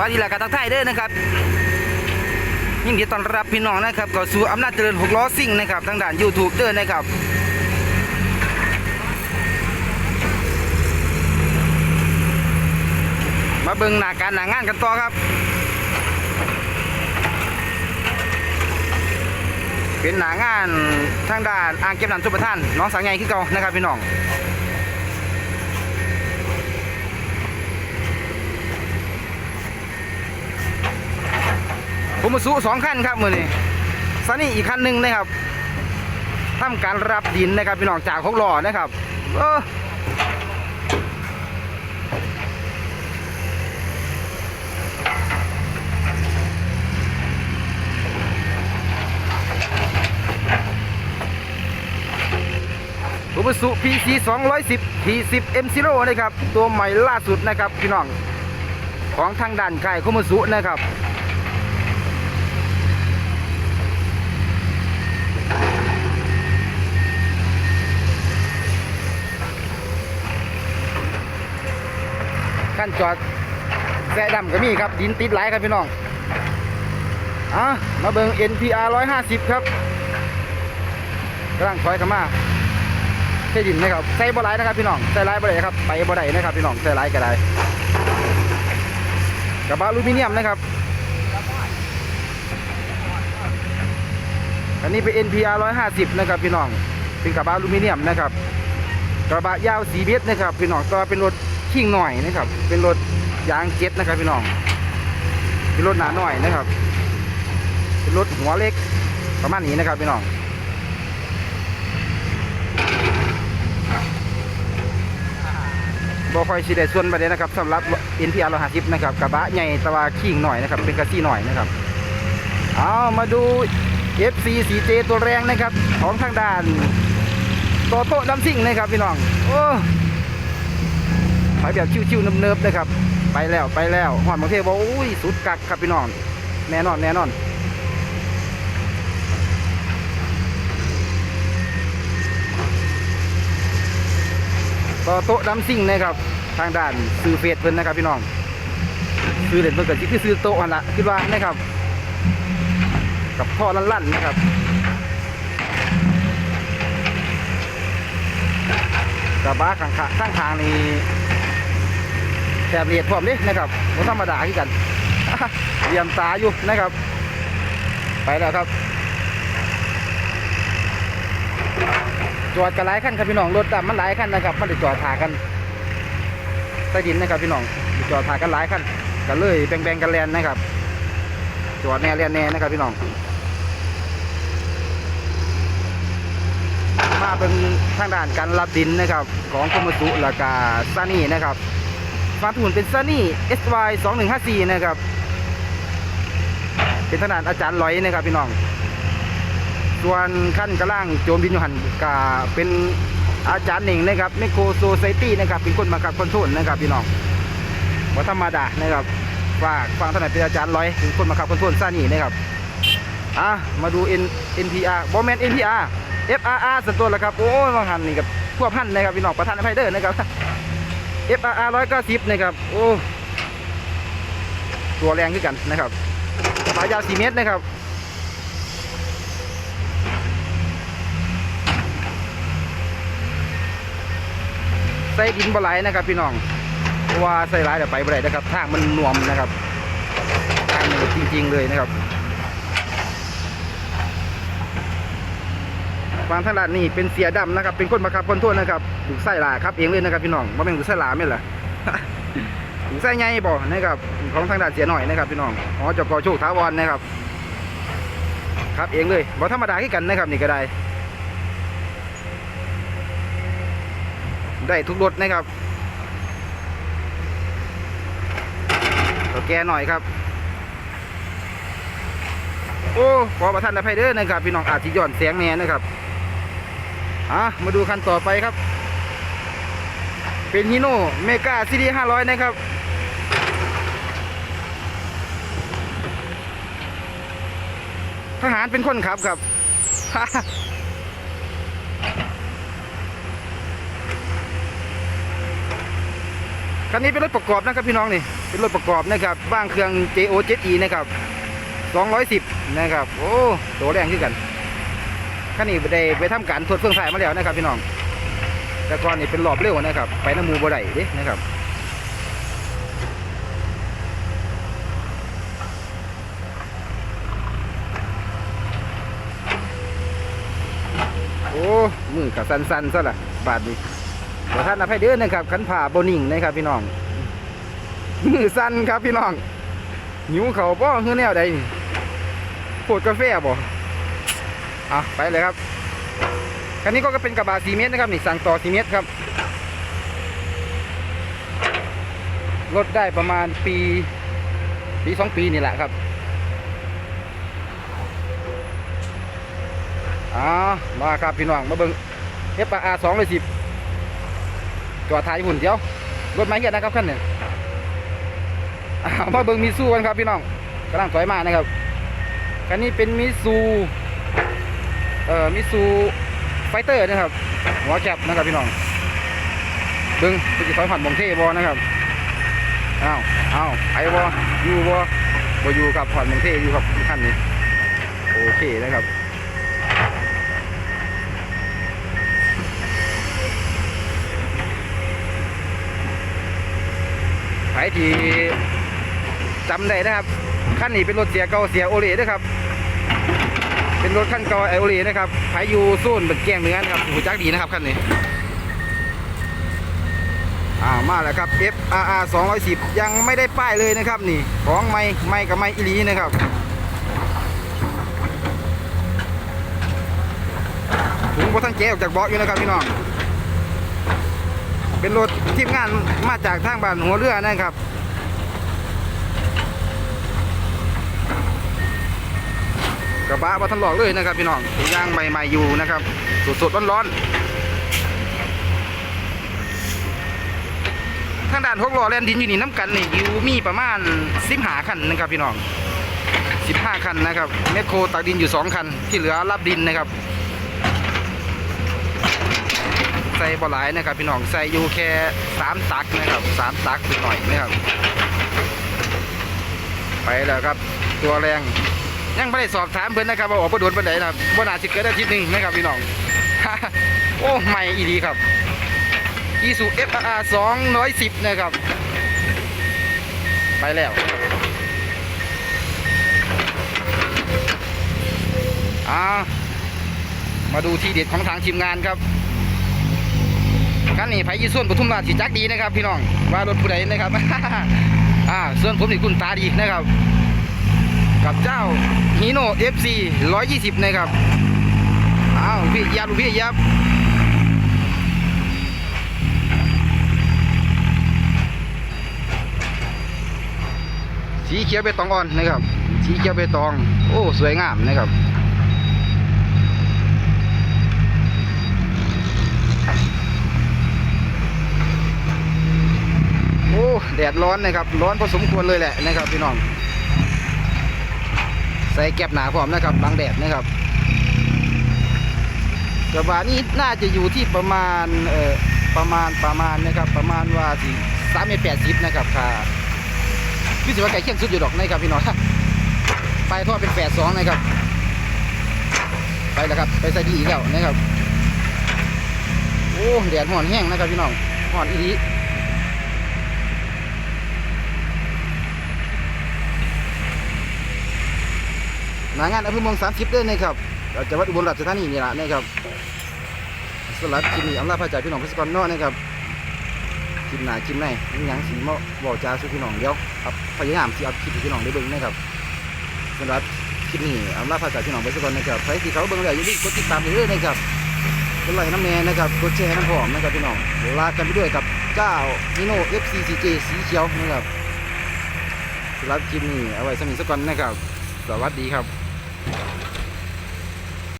วัสดีและการทักทายเด้อนะครับยินดีต้อนรับพี่น้องนะครับเข้าสู่อำนาจเจริญหกล้อซิ่งนะครับทางด้าน YouTube เด้อนะครับมาเบิ่งหน้าการหน้างานกันต่อครับ เป็นหน้างานทางด้านอ่างเก็บน้ำชุบประทานน้องสางไงคือเก่านะครับพี่น้อง ผมมาสู้สองคันครับมือนี้ซันนี่อีกคันหนึ่งนะครับทำการรับดินนะครับพี่น้องจากหกล้อนะครับเออผมมาสู้ PC 210 P10 M0 นะครับ ตัวใหม่ล่าสุดนะครับ พี่น้อง ของทางด้านค่ายโคมาสุนะครับ ขั้นจอดแสะดำก็มีครับ ดินติดไหลครับพี่น้องอะมาเบิง NPR 150 ครับกำลังถอยเข้ามาใช้ดินนะครับใส่บ่ไหลนะครับพี่น้องใส่ไหลบ่ได้ครับไปบ่ได้นะครับพี่น้องใส่ไหลก็ได้กระบะอลูมิเนียมนะครับอันนี้เป็น NPR 150 นะครับพี่น้อง เป็นกระบะอลูมิเนียมนะครับ กระบะยาวสีเมตรนะครับพี่น้องก็เป็นรถ ขิงหน่อยนะครับ เป็นรถยางเจ็ตนะครับพี่น้อง เป็นรถหนาหน่อยนะครับ เป็นรถหัวเล็กประมาณนี้นะครับพี่น้องบ่ค่อยสิได้ส่วนประเด็นนะครับสำหรับ NPR 150นะครับกระบะใหญ่ตะวาขิงหน่อยนะครับ เป็นกระซี่หน่อยนะครับเอามาดู FC 4J ตัวแรงนะครับ ของทางด้านโตโต้ดัมซิ่งนะครับพี่น้องโอ้ ไปแบบชิวๆเนิบๆนะครับ ไปแล้วไปแล้วหอนบางเทบอกอุ้ยสุดกักครับพี่น้อง แน่นอนแน่นอนต่อโต๊ะดัมซิ่งนะครับ ทางด้านซื้อเฟสเพิ่นนะครับพี่น้องซื้อเล่นเพิ่นก็สิคือซื้อโต๊ะหันละคิดว่านะครับ กับพ่อลั่นๆนะครับกระบะข้างๆข้างทางนี่ แถบเรียดพร้อมเด้นะครับบ่ธรรมดาคือกันเยี่ยมตาอยู่นะครับ ไปแล้วครับจอดกันหลายคันครับพี่น้องรถดำมันหลายคันนะครับ มันได้จอดถากันใต้ดินนะครับพี่น้องจอดถากันหลายคันกันเลยแบ่งๆกันแลนนะครับจอดแน่แลนแน่นะครับพี่น้องมาเป็นทางด้านการรับดินนะครับ ของกรมสุลกาซานี่นะครับ ความถุนเป็น Sunny SY 2154นะครับ เป็นทาดอาจารย์ลอยนะครับพี่น้อง ส่วนขั้นกระล่างโจมบินยูหันกาเป็นอาจารย์หนึ่งนะครับไมโครโซไซตี้นะครับเป็นคนมากับคอนโทรลนะครับพี่น้องวัธรรมดานะครับฝากฟังท่านไหนเป็นอาจารย์ลอยเป็นคนมาขับคอนโทรลซ่านี่นะครับอะมาดู N NPR บอมแมน NPR FRR ส่วนตัวแล้วครับ โอ้ยบางหันนี่กับพวกพันนะครับพี่น้องประธานอภัยเด้อนะครับ FRR 190นะครับ โอ้ ตัวแรงขึ้นกันนะครับสายยาว4เมตรนะครับใส่ดินบไหลายนะครับ พี่น้องเพราะว่าใส่หลายเดี๋ยวไปบ่ได้นะครับทางมันนวมนะครับทางมันจริง ๆ เลยนะครับ ฟังทางด้านนี้เป็นเสียดำนะครับ เป็นคนมาขับคนโทษนะครับดูไส้หลาครับเองเลยนะครับพี่น้องว่าเป็นดูไส้หลาไม่นเหรอดูไส้ใหญ่บ่นะครับของทางด้านเสียหน่อยนะครับพี่น้องอ๋อจกโชคท้าวรนะครับ ครับเองเลยบ่ธรรมดาขึ้กันนะครับนี่ก็ได้ ได้ทุกรถนะครับตัวแกหน่อยครับโอ้ขอประทานอภัยเด้อนะครับ พี่น้องอาจจะย่อนเสียงแน่นะครับ อะมาดูคันต่อไปครับ เป็นฮิโน่เมกาซีดีห้าร้อยนะครับ ทหารเป็นคนขับครับคันนี้เป็นรถประกอบนะครับพี่น้องนี่เป็นรถประกอบนะครับบ้างเครื่อง JO 7E นะครับ210 นะครับ โอ้ โตแรงขึ้นกัน คันนี้ได้ไปทำการทดเครื่องสายมาแล้วนะครับพี่น้อง แต่ก่อนนี่เป็นรอบเร็วนะครับ ไปน้ำมูบ่ได้เด้นะครับโอ้มือกับสันๆซะละบาดนี้ขอท่านอภัยเด้อนะครับขันผ่าโบนิ่งนะครับ พี่น้อง มือสันครับพี่น้องหิวเขาบ่เฮือแนวใดนี่ปวดกาแฟบ่ อะไปเลยครับคันนี้ก็เป็นกระบะสีเมตรนะครับนี่สั่งต่อสีเมตรครับรถได้ประมาณปีปีสองปีนี่แหละครับอ๋อมาครับพี่น้องมาเบิ้ง f r สองเลยสิบจอดถ่ายหุ่นเดียวรถไม้เงียนะครับขั้นเนี่ยอ้าวมาเบิ้งมิซูกันครับพี่น้องกำลังถอยมานะครับคันนี้เป็นมิซู เอ่อมิซูไฟเตอร์นะครับ หัวแคบนะครับพี่น้องเบิ้งเป็นจิตถอยผ่อนบงเทบอนะครับอ้าวอ้าวไอบออยู่บอบอยู่กับผ่อนบงเทอยู่ครับขั้นนี้โอเคนะครับใครที่จำได้นะครับขั้นนี้เป็นรถเสียเก่าเสียโอเล่นะครับ เป็นรถขั้นเก่าไอโอลีนะครับพายุโซนเป็นแกงเนื้อนะครับหูจักดีนะครับคันนี้อ่ามาแล้วครับ FRR 210 ยังไม่ได้ป้ายเลยนะครับนี่ของไม่ไม่กับไม่อีหลีนะครับถุงพอท่านแกออกจากเบาะอยู่นะครับพี่น้องเป็นรถทีมงานมาจากทางบ้านหัวเรือนะครับ กระบะมาทันหลอกเลยนะครับพี่น้องย่างใหม่ๆอยู่นะครับสดๆร้อนๆทางด้านหกล้อแลนดินอยู่นี่น้ำกันนี่อยู่มีประมาณสิบห้าคันนะครับพี่น้องสิบห้าคันนะครับแมคโครตักดินอยู่สองคันที่เหลือรับดินนะครับใส่บ่หลายนะครับพี่น้องใส่อยู่แค่สามตักนะครับสามตักหน่อยนะครับไปแล้วครับตัวแรง ยังไม่ได้สอบถามเพิ่อนนะครับว่าออกประดวนปันไหนนะครับว่าน่าจะเกิดอาทิตย์หนึ่งนะครับพี่น้อง โอ้ใหม่อีดีครับอีสุ FR 210นะครับ ไปแล้วอามาดูทีเด็ดของทางทีมงานครับคันนี้ไผยีส่วนปทุมราชสีจักดีนะครับ พี่น้องว่ารถผู้ใดนะครับอ่าส่วนผมนี่คุณตาดีนะครับ กับเจ้าฮีโน่ FC 120นะครับอ้าวพี่ยับลูกพี่ยับสีเขียวเบตองอ่อนนะครับ สีเขียวเบตอง โอ้สวยงามนะครับโอ้แดดร้อนนะครับ ร้อนพอสมควรเลยแหละนะครับพี่น้อง ใส่แก็บหนาพร้อมนะครับบังแดดนะครับกระบะนี้น่าจะอยู่ที่ประมาณเอ่อประมาณประมาณนะครับ ประมาณว่าสิสามเมตรแปดสิบนะครับค่ะพี่สิว่าไก่เคียงสุดอยู่ดอกนะครับพี่น้องไปทอดเป็นแปดสองนะครับ ไปแล้วครับ ไปใส่ดีอีกแล้วนะครับโอ้แดดห่อนแห้งนะครับพี่น้องห่อนอีดี นางานอำเภอเมืองสามสิบด้วยนะครับเราจะวัดอุบลราชธานีนี่แหละนะครับสลัดกินนี่อำลาพระจ่าพี่น้องพิศกรนอนะครับกินหนากินในนี่ยังสีมาบอกจาสู่พี่น้องเดี๋ยวครับพยายามที่เอาคลิปพี่น้องได้เบิ่งนะครับสำหรับคลิปนี้อำลาพระจ่าพี่น้องพิศกรนะครับใครที่เขาเบิ่งแล้วอย่าลืมกดติดตามเรื่อยๆนะครับกดไลค์น้ำแน่นะครับกดแชร์น้ำหอมนะครับพี่น้องลากันไปด้วยกับเจ้านิโน่ FCCJ สีเขียวนะครับสำหรับคลิปนี้เอาไว้สมิสก่อนนะครับสวัสดีครับ